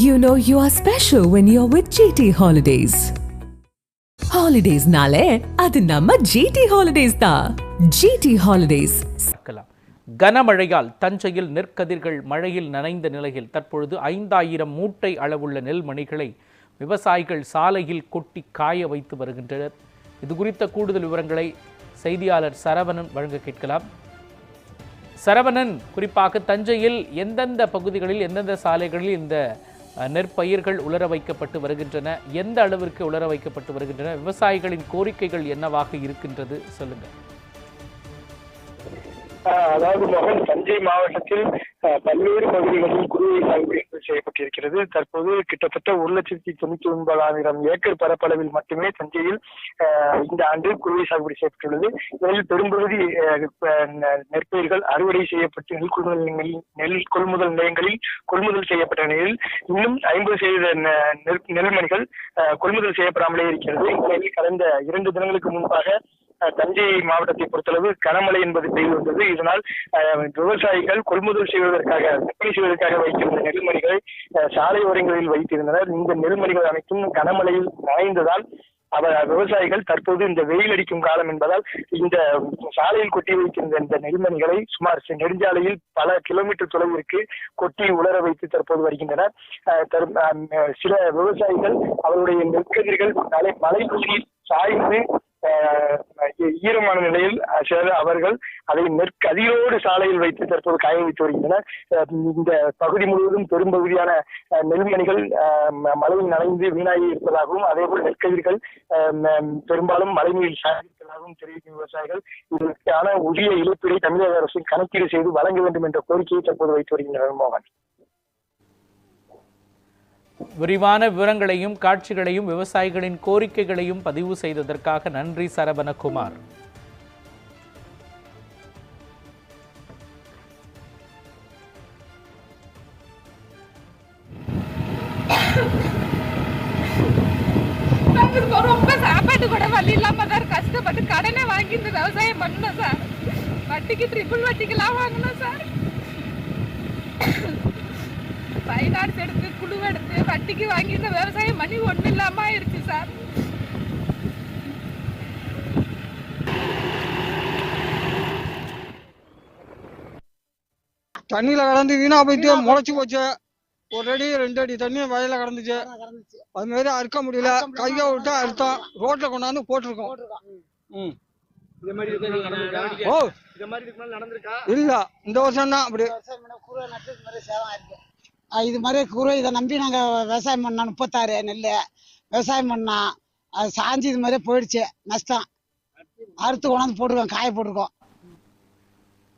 You know you are special when you are with GT holidays ஹாலிடேஸ்னாலே அது நம்ம GT holidays தான். GT holidays கனமழையால் தஞ்சையில் நெற்கதிர்கள் மழையில் நனைந்த நிலையில் தற்பொழுது ஐந்தாயிரம் மூட்டை அளவுள்ள நெல்மணிகளை விவசாயிகள் சாலையில் கொட்டி காய வைத்து வருகின்றனர். இது குறித்த கூடுதல் விவரங்களை செய்தியாளர் சரவணன் வழங்க கேட்கலாம். சரவணன் குறிப்பாக தஞ்சையில் எந்தெந்த பகுதிகளில் எந்தெந்த சாலைகளில் இந்த நெற்பயிர்கள் உலர வைக்கப்பட்டு வருகின்றன. எந்த அளவிற்கு உலர வைக்கப்பட்டு வருகின்றன? விவசாயிகளின் கோரிக்கைகள் என்னவாக இருக்கின்றது? சொல்லுங்கள் அதாவது மகன் தஞ்சை மாவட்டத்தில் பல்வேறு பகுதிகளில் குருவை சாகுபடி செய்யப்பட்டிருக்கிறது. தற்போது கிட்டத்தட்ட ஒரு லட்சத்தி தொண்ணூத்தி ஒன்பதாயிரம் ஏக்கர் பரப்பளவில் மட்டுமே தஞ்சையில் இந்த ஆண்டு குருவை சாகுபடி செய்யப்பட்டுள்ளது. இதில் பெரும்பகுதி நெற்பயிர்கள் அறுவடை செய்யப்பட்டு நெல் கொள்முதல் நிலையங்களில் நெல் கொள்முதல் நிலையங்களில் கொள்முதல் செய்யப்பட்ட நிலையில் இன்னும் ஐம்பது சதவீத நெ- நெல் நெல்மணிகள் கொள்முதல் செய்யப்படாமலே இருக்கிறது. இந்நிலையில் கடந்த இரண்டு தினங்களுக்கு முன்பாக தஞ்சை மாவட்டத்தை பொறுத்தளவு கனமழை என்பது பெய்து வந்தது. இதனால் அஹ், விவசாயிகள் கொள்முதல் செய்வதற்காக விற்பனை செய்வதற்காக வைத்திருந்த நெல்மணிகளை அஹ், சாலை ஓரங்களில் வைத்திருந்தனர். இந்த நெல்மணிகள் அனைத்தும் கனமழையில் நனைந்ததால் அவர் விவசாயிகள் தற்போது இந்த வெயில் அடிக்கும் காலம் என்பதால் இந்த சாலையில் கொட்டி வைத்திருந்த இந்த நெல்மணிகளை சுமார் நெடுஞ்சாலையில் பல கிலோமீட்டர் தொலைவிற்கு கொட்டி உலர வைத்து தற்போது வருகின்றனர். அஹ், தரும்- அஹ், சில விவசாயிகள் அவருடைய நெற்கதிர்கள் மலை மலை சாய்ந்து ஈரமான நிலையில் அஹ் அவர்கள் அதை நெற்கதிரோடு சாலையில் வைத்து தற்போது காய வைத்து வருகின்றனர். இந்த பகுதி முழுவதும் பெரும்பகுதியான அஹ், நெல்மணிகள் ஆஹ் மழையில் நனைந்து வீணாகி இருப்பதாகவும் அதேபோல் நெற்கதிர்கள் பெரும்பாலும் மழை சாதிப்பதாகவும் சாய்ந்திருப்பதாகவும் தெரிவிக்கும் விவசாயிகள் இதற்கான உரிய இழப்பீடை தமிழக அரசு கணக்கீடு செய்து வழங்க வேண்டும் என்ற கோரிக்கையை தற்போது வைத்து வருகின்றனர் மோகன். விரிவான விவரங்களையும் காட்சிகளையும் விவசாயிகளின் கோரிக்கைகளையும் பதிவு செய்ததற்காக நன்றி சரவணகுமார். ரொம்ப சாப்பாட்டு கூட வழி இல்லாம சார் கஷ்டப்பட்டு கடனை வாங்கி இந்த விவசாயம் பண்ணோம் சார். வட்டிக்கு ட்ரிபிள் வட்டிக்கெல்லாம் வாங்கினோம் சார். ஃபைனான்ஸ் எடுத்து குழு எடுத்து வட்டிக்கு வாங்கி இந்த விவசாயம் பண்ணி ஒன்றும் இல்லாம ஆயிருச்சு சார். தண்ணியில கடந்து வீணா போயிட்டு முளைச்சு போச்சு. ஒரு அடி ரெண்டு அடி தண்ணி வயல்ல கடந்துச்சு அது மாதிரி அறுக்க முடியல. கையை விட்டா அறுத்தோம். ரோட்ல கொண்டாந்து போட்டிருக்கோம். ம். ஓ. இதே மாதிரி இதுக்கு முன்னாடி நடந்திருக்கா? இல்ல. இந்த வருஷம் தான் அப்படி இது மாதிரி குரு இதை நம்பி நாங்கள் விவசாயம் பண்ணோம் முப்பத்தாறு நெல் விவசாயம் பண்ணோம். அது சாஞ்சி இது மாதிரியே போயிடுச்சு. நஷ்டம். அறுத்து கொண்டாந்து போட்டிருக்கோம் காய போட்டிருக்கோம்.